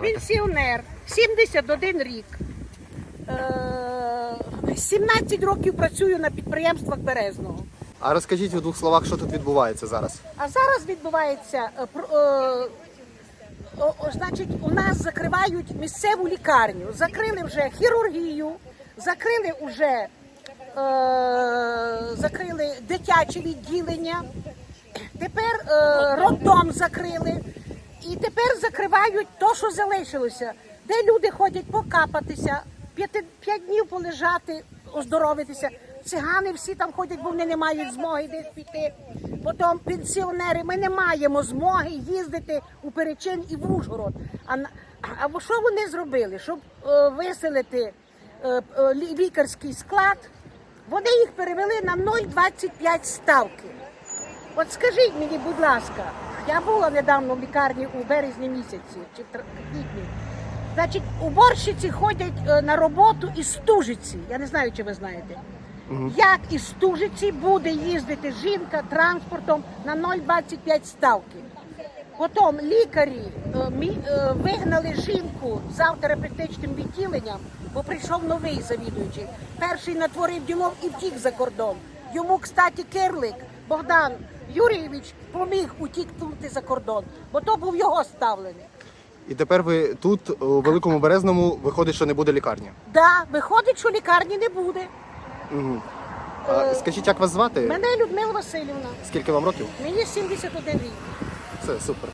Давайте. Пенсіонер, 71 рік. Е, 17 років працюю на підприємствах Березного. А розкажіть у двох словах, що тут відбувається зараз. А зараз відбувається, е, е, о, о, значить, у нас закривають місцеву лікарню. Закрили вже хірургію, закрили вже е, закрили дитяче відділення, тепер е, роддом закрили. І тепер закривають то, що залишилося, де люди ходять покапатися, п'яти- п'ять днів полежати, оздоровитися. Цигани всі там ходять, бо вони не мають змоги десь піти. Потім пенсіонери, ми не маємо змоги їздити у Перечин і в Ужгород. А, а що вони зробили? Щоб е, виселити е, е, лікарський склад, вони їх перевели на 0,25 ставки. От скажіть мені, будь ласка, я була недавно в лікарні у березні місяці чи квітні. Значить, уборщиці ходять е, на роботу із стужиці. Я не знаю, чи ви знаєте. Як із стужиці буде їздити жінка транспортом на 0,25 ставки? Потім лікарі е, е, вигнали жінку з терапевтичним відділенням, бо прийшов новий завідуючий. Перший натворив ділов і втік за кордон. Йому, кстати, Кирлик Богдан Юрійович поміг утікнути за кордон, бо то був його ставлений. І тепер ви тут, у Великому Березному, виходить, що не буде лікарні. Да, виходить, що лікарні не буде. Угу. А, скажіть, як вас звати? Мене Людмила Васильівна, Скільки вам років? мені 71 рік. Все, супер.